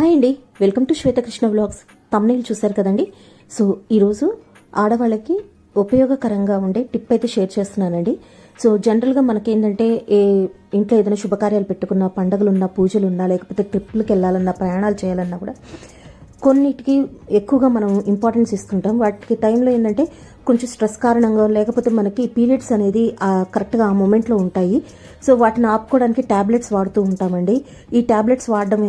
Hi అండి. Welcome to Shwetakrishna vlogs. Thumbnail చూశారు కదండి? సో ఈరోజు ఆడవాళ్ళకి ఉపయోగకరంగా ఉండే టిప్ అయితే షేర్ చేస్తున్నానండి. సో జనరల్గా మనకేంటంటే ఏ ఇంట్లో ఏదైనా శుభకార్యాలు పెట్టుకున్నా పండగలున్నా పూజలున్నా లేకపోతే ట్రిప్లకు వెళ్ళాలన్నా ప్రయాణాలు చేయాలన్నా కూడా కొన్నిటికి ఎక్కువగా మనం ఇంపార్టెన్స్ ఇస్తుంటాం. వాటికి టైంలో ఏంటంటే కొంచెం స్ట్రెస్ కారణంగా లేకపోతే మనకి పీరియడ్స్ అనేది కరెక్ట్గా ఆ మూమెంట్లో ఉంటాయి. సో వాటిని ఆపుకోవడానికి ట్యాబ్లెట్స్ వాడుతూ ఉంటామండి. ఈ ట్యాబ్లెట్స్ వాడడం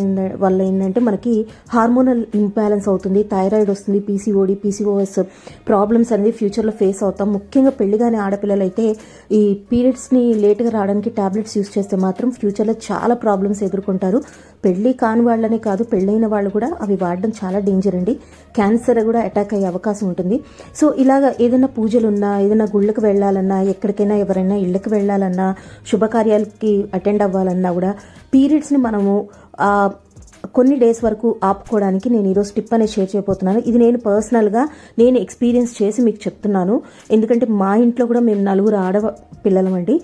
వల్ల ఏంటంటే మనకి హార్మోనల్ ఇంబ్యాలెన్స్ అవుతుంది థైరాయిడ్ వస్తుంది పీసీఓడి పీసీఓఎస్ ప్రాబ్లమ్స్ అనేది ఫ్యూచర్లో ఫేస్ అవుతాం. ముఖ్యంగా పెళ్ళిగానే ఆడపిల్లలు అయితే ఈ పీరియడ్స్ని లేట్గా రావడానికి ట్యాబ్లెట్స్ యూస్ చేస్తే మాత్రం ఫ్యూచర్లో చాలా ప్రాబ్లమ్స్ ఎదుర్కొంటారు. పెళ్ళి కాని వాళ్ళనే కాదు పెళ్ళైన వాళ్ళు కూడా అవి వాడడం చాలా డేంజర్ అండి. క్యాన్సర్ కూడా అటాక్ అయ్యే అవకాశం ఉంటుంది. సో ఇలాగ ఏదైనా పూజలున్నా ఏదైనా గుళ్ళకు వెళ్ళాలన్నా ఎక్కడికైనా ఎవరైనా ఇళ్ళకి వెళ్ళాలన్నా శుభకార్యాలకి అటెండ్ అవ్వాలన్నా కూడా పీరియడ్స్ని మనము కొన్ని డేస్ వరకు ఆపుకోవడానికి నేను ఈరోజు టిప్ అనేది షేర్ చేయబోతున్నాను. ఇది నేను పర్సనల్గా నేను ఎక్స్పీరియన్స్ చేసి మీకు చెప్తున్నాను. ఎందుకంటే మా ఇంట్లో కూడా మేము నలుగురు ఆడ పిల్లలమండి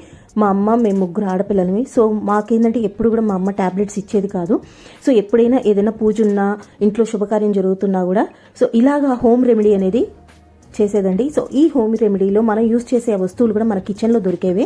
మా అమ్మ మేము ముగ్గురు ఆడపిల్లలవి సో మాకేంటంటే ఎప్పుడు కూడా మా అమ్మ ట్యాబ్లెట్స్ ఇచ్చేది కాదు. సో ఎప్పుడైనా ఏదైనా పూజ ఉన్నా ఇంట్లో శుభకార్యం జరుగుతున్నా కూడా సో ఇలాగా హోమ్ రెమెడీ అనేది చేసేదండి. సో ఈ హోమ్ రెమెడీలో మనం యూస్ చేసే వస్తువులు కూడా మన కిచెన్లో దొరికేవే.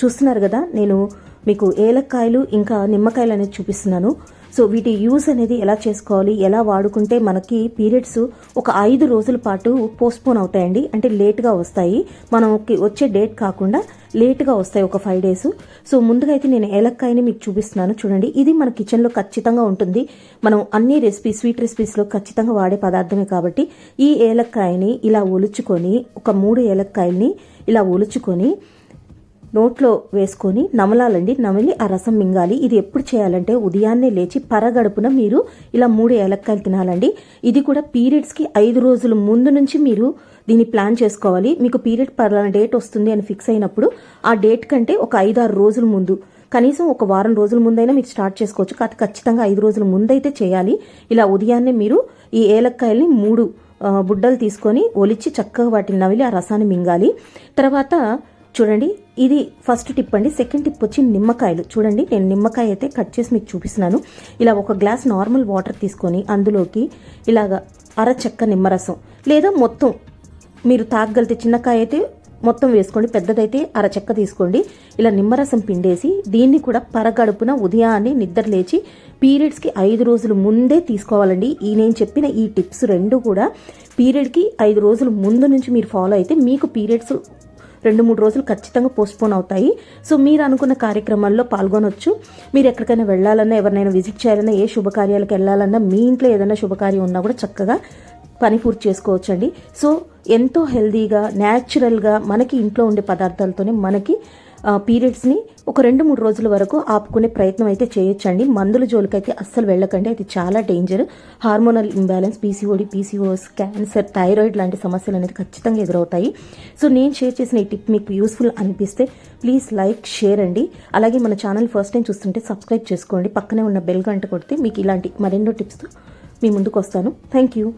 చూస్తున్నారు కదా నేను మీకు ఏలక్కాయలు ఇంకా నిమ్మకాయలు అనేది చూపిస్తున్నాను. సో వీటి యూజ్ అనేది ఎలా చేసుకోవాలి ఎలా వాడుకుంటే మనకి పీరియడ్స్ ఒక ఐదు రోజుల పాటు పోస్ట్పోన్ అవుతాయండి. అంటే లేట్గా వస్తాయి. మనకి వచ్చే డేట్ కాకుండా లేట్గా వస్తాయి ఒక ఫైవ్ డేస్. సో ముందుగా అయితే నేను ఏలక్కాయని మీకు చూపిస్తున్నాను. చూడండి ఇది మన కిచెన్లో ఖచ్చితంగా ఉంటుంది. మనం అన్ని రెసిపీ స్వీట్ రెసిపీస్లో ఖచ్చితంగా వాడే పదార్థమే కాబట్టి ఈ ఏలక్కాయని ఇలా ఒలుచుకొని ఒక మూడు ఏలక్కాయల్ని ఇలా ఒలుచుకొని నోట్లో వేసుకొని నమలాలండి. నమిలి ఆ రసం మింగాలి. ఇది ఎప్పుడు చేయాలంటే ఉదయాన్నే లేచి పరగడుపున మీరు ఇలా మూడు ఏలక్కాయలు తినాలండి. ఇది కూడా పీరియడ్స్కి ఐదు రోజుల ముందు నుంచి మీరు దీన్ని ప్లాన్ చేసుకోవాలి. మీకు పీరియడ్ పలానా డేట్ వస్తుంది అని ఫిక్స్ అయినప్పుడు ఆ డేట్ కంటే ఒక ఐదు ఆరు రోజుల ముందు కనీసం ఒక వారం రోజుల ముందైనా మీరు స్టార్ట్ చేసుకోవచ్చు. కాకపోతే ఖచ్చితంగా ఐదు రోజుల ముందైతే చేయాలి. ఇలా ఉదయాన్నే మీరు ఈ ఏలక్కాయల్ని మూడు బుడ్డలు తీసుకొని ఒలిచి చక్కగా వాటిని నవిలి ఆ రసాన్ని మింగాలి. తర్వాత చూడండి ఇది ఫస్ట్ టిప్ అండి. సెకండ్ టిప్ వచ్చి నిమ్మకాయలు. చూడండి నేను నిమ్మకాయ అయితే కట్ చేసి మీకు చూపిస్తున్నాను. ఇలా ఒక గ్లాస్ నార్మల్ వాటర్ తీసుకొని అందులోకి ఇలాగ అర చెక్క నిమ్మరసం లేదా మొత్తం మీరు తాగగలితే చిన్నకాయ అయితే మొత్తం వేసుకోండి పెద్దదైతే అర చెక్క తీసుకోండి. ఇలా నిమ్మరసం పిండేసి దీన్ని కూడా పరగడుపున ఉదయాన్నే నిద్ర లేచి పీరియడ్స్కి ఐదు రోజుల ముందే తీసుకోవాలండి. ఈ నేను చెప్పిన ఈ టిప్స్ రెండు కూడా పీరియడ్కి ఐదు రోజుల ముందు నుంచి మీరు ఫాలో అయితే మీకు పీరియడ్స్ రెండు మూడు రోజులు ఖచ్చితంగా పోస్ట్పోన్ అవుతాయి. సో మీరు అనుకున్న కార్యక్రమాల్లో పాల్గొనొచ్చు. మీరు ఎక్కడికైనా వెళ్ళాలన్నా ఎవరినైనా విజిట్ చేయాలన్నా ఏ శుభకార్యాలకు వెళ్ళాలన్నా మీ ఇంట్లో ఏదైనా శుభకార్యం ఉన్నా కూడా చక్కగా పని పూర్తి చేసుకోవచ్చండి. సో ఎంతో హెల్దీగా న్యాచురల్గా మనకి ఇంట్లో ఉండే పదార్థాలతోనే మనకి పీరియడ్స్ని ఒక రెండు మూడు రోజుల వరకు ఆపుకునే ప్రయత్నం అయితే చేయొచ్చండి. మందుల జోలికైతే అస్సలు వెళ్ళకండి. అది చాలా danger. Hormonal imbalance PCOD PCOS cancer thyroid లాంటి సమస్యలు అనేది ఖచ్చితంగా ఎదురవుతాయి. సో నేను షేర్ చేసిన ఈ టిప్ మీకు యూస్ఫుల్ అనిపిస్తే ప్లీజ్ లైక్ షేర్ అండి. అలాగే మన ఛానల్ ఫస్ట్ టైం చూస్తుంటే సబ్స్క్రైబ్ చేసుకోండి. పక్కనే ఉన్న బెల్ గంట కొడితే మీకు ఇలాంటి మరెన్నో టిప్స్తో మీ ముందుకు వస్తాను. Thank you.